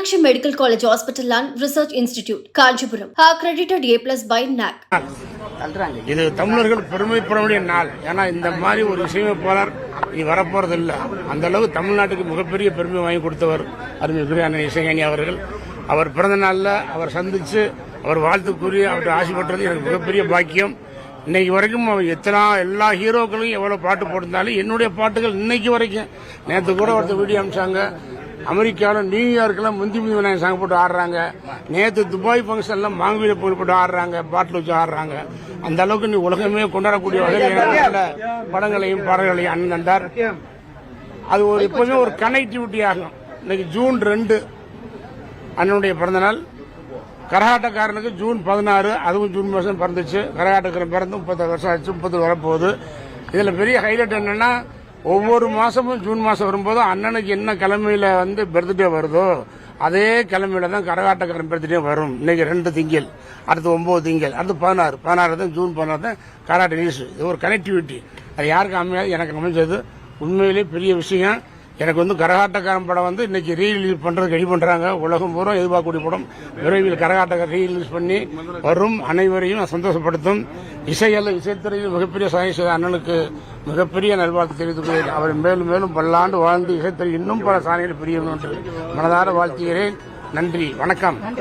Medical College Hospital and Research Institute, Kanchipuram, accredited A plus by NAC. தள்ளுறாங்க இது தமிழர்கள் பெருமைப்பட வேண்டிய நாள். ஏன்னா இந்த மாதிரி ஒரு இசையமைப்பாளர் இனி வரப்போறது இல்ல. அந்த அளவு தமிழ்நாட்டுக்கு மிகப்பெரிய பெருமை வாங்கி கொடுத்தவர் அருமைக்குரிய அண்ணன் இசைஞானி அவர்கள். அவர் பிறந்த நாள்ல அவர் சந்திச்சு அவர் வாழ்த்து கூறி அவர்கிட்ட ஆசைப்பட்டது எனக்கு மிகப்பெரிய பாக்கியம். இன்னைக்கு வரைக்கும் அவர் எத்தனை எல்லா ஹீரோக்களையும் எவ்வளவு பாட்டு போட்டிருந்தாலும் என்னுடைய பாட்டுகள் இன்னைக்கு வரைக்கும். நேற்று கூட ஒருத்தர் வீடியோ அமிச்சாங்க அமெரிக்காவில் நியூயார்க்கில் முந்தி முந்தி விநாயகர் சாங் போட்டு ஆடுறாங்க. நேற்று துபாய் ஃபங்க்ஷன்ல மாங்குவில போய் போட்டு ஆடுறாங்க பாட்டில் வச்சு ஆடுறாங்க. அந்த அளவுக்கு நீ உலகமே கொண்டாடக்கூடிய வகையில் படங்களையும் பாடல்களையும் அண்ணன் தந்தார். அது ஒரு எப்பவுமே ஒரு கனெக்டிவிட்டி ஆகும். இன்னைக்கு ஜூன் ரெண்டு அண்ணனுடைய பிறந்தநாள். கரகாட்டக்காரனுக்கு ஜூன் பதினாறு அதுவும் ஜூன் மாதம் பிறந்துச்சு. கரகாட்டக்காரன் பிறந்து முப்பத்தாறு வருஷம் ஆச்சு முப்பது வரப்போகுது. இதில் பெரிய ஹைலைட் என்னன்னா ஒவ்வொரு மாசமும் ஜூன் மாசம் வரும்போது அண்ணனுக்கு என்ன கிழமையில வந்து பர்த்டே வருதோ அதே கிழமையில தான் கரகாட்டக்காரன் பர்த்டே வரும். இன்னைக்கு ரெண்டு திங்கள் அடுத்து ஒன்பது திங்கள் அடுத்து பதினாறு. பதினாறு தான் ஜூன் பதினாறு தான் கராட்டே ரிலீஸ் இது ஒரு கனெக்டிவிட்டி அது யாருக்கு அமையாது? எனக்கு அமைஞ்சது உண்மையிலே பெரிய விஷயம். எனக்கு வந்து கரகாட்டக்காரன் படம் வந்து இன்னைக்கு ரீரிலீஸ் பண்றதுக்கு ரெடி பண்றாங்க. உலகம் பூரா எதிர்பார்க்கக்கூடிய படம். விரைவில் கரகாட்டக்காரர் ரீரிலீஸ் பண்ணி வரும் அனைவரையும் சந்தோஷப்படுத்தும். இசையல்ல இசைத்துறையில் மிகப்பெரிய சாதனை செய்த அண்ணனுக்கு மிகப்பெரிய நல்வாழ்த்து தெரிவித்துக் கொள்கிறேன் அவர் மேலும் மேலும் பல்லாண்டு வாழ்ந்து இசைத்துறை இன்னும் பல சாதனைகள் புரியணும் என்று மனதார வாழ்த்துகிறேன். நன்றி. வணக்கம்.